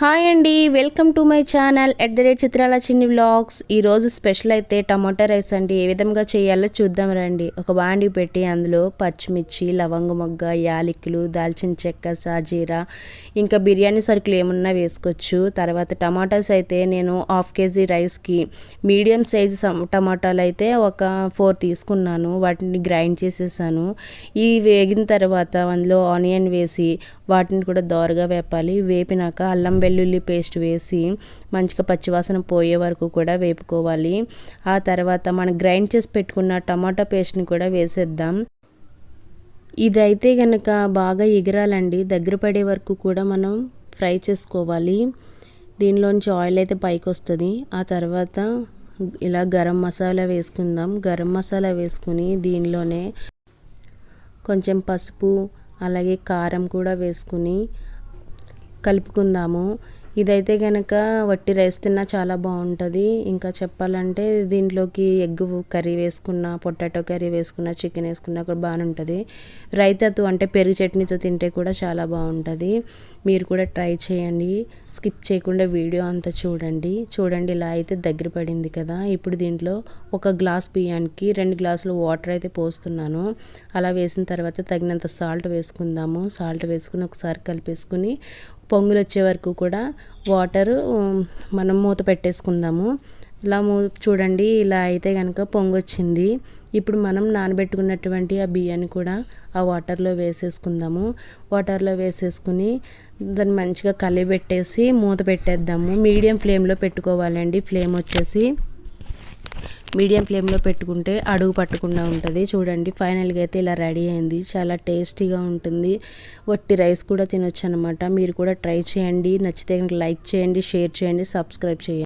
Hi అండి welcome to my channel at the rate చిత్రాల చిన్ని వ్లాగ్స్. ఈరోజు స్పెషల్ అయితే టమాటా రైస్ అండి. ఏ విధంగా చేయాలో చూద్దాం రండి. ఒక బాండి పెట్టి అందులో పచ్చిమిర్చి లవంగ మొగ్గ యాలకులు దాల్చిన చెక్క సాజీరా ఇంకా బిర్యానీ సరుకులు ఏమున్నా వేసుకోవచ్చు. తర్వాత టమాటాస్ అయితే నేను హాఫ్ కేజీ రైస్కి మీడియం సైజ్ టమాటాలు అయితే ఒక ఫోర్ తీసుకున్నాను. వాటిని గ్రైండ్ చేసేసాను. ఈ వేగిన తర్వాత అందులో ఆనియన్ వేసి వాటిని కూడా దోరగా వేపాలి. వేపినాక అల్లం వెల్లుల్లి పేస్ట్ వేసి మంచిగా పచ్చివాసన పోయే వరకు కూడా వేపుకోవాలి. ఆ తర్వాత మనం గ్రైండ్ చేసి పెట్టుకున్న టమాటా పేస్ట్ని కూడా వేసేద్దాం. ఇదైతే కనుక బాగా ఎగరాలండి. దగ్గర పడే వరకు కూడా మనం ఫ్రై చేసుకోవాలి. దీనిలోంచి ఆయిల్ అయితే పైకి వస్తుంది. ఆ తర్వాత ఇలా గరం మసాలా వేసుకుందాం. గరం మసాలా వేసుకుని దీనిలోనే కొంచెం పసుపు అలాగే కారం కూడా వేసుకుని కలుపుకుందాము. ఇదైతే కనుక వట్టి రైస్ తిన్నా చాలా బాగుంటుంది. ఇంకా చెప్పాలంటే దీంట్లోకి ఎగ్ కర్రీ వేసుకున్న పొటాటో కర్రీ వేసుకున్న చికెన్ వేసుకున్నా కూడా బాగానే ఉంటుంది రైతాతో అంటే పెరుగు చట్నీతో తింటే కూడా చాలా బాగుంటుంది. మీరు కూడా ట్రై చేయండి. స్కిప్ చేయకుండా వీడియో అంతా చూడండి. చూడండి ఇలా అయితే దగ్గర పడింది కదా. ఇప్పుడు దీంట్లో ఒక గ్లాస్ బియ్యానికి రెండు గ్లాసులు వాటర్ అయితే పోస్తున్నాను. అలా వేసిన తర్వాత తగినంత సాల్ట్ వేసుకుందాము. సాల్ట్ వేసుకుని ఒకసారి కలిపేసుకుని పొంగులు వచ్చే వరకు కూడా వాటర్ మనం మూత పెట్టేసుకుందాము. ఇలా మూ చూడండి ఇలా అయితే కనుక పొంగొచ్చింది. ఇప్పుడు మనం నానబెట్టుకున్నటువంటి ఆ బియ్యాన్ని కూడా ఆ వాటర్లో వేసేసుకుందాము. వాటర్లో వేసేసుకుని దాన్ని మంచిగా కలిపెట్టేసి మూత పెట్టేద్దాము. మీడియం ఫ్లేమ్లో పెట్టుకోవాలండి. ఫ్లేమ్ వచ్చేసి మీడియం ఫ్లేమ్లో పెట్టుకుంటే అడుగు పట్టకుండా ఉంటుంది. చూడండి ఫైనల్గా అయితే ఇలా రెడీ అయింది. చాలా టేస్టీగా ఉంటుంది. వట్టి రైస్ కూడా తినొచ్చు అనమాట మీరు కూడా ట్రై చేయండి. నచ్చితే లైక్ చేయండి షేర్ చేయండి సబ్స్క్రైబ్ చేయండి.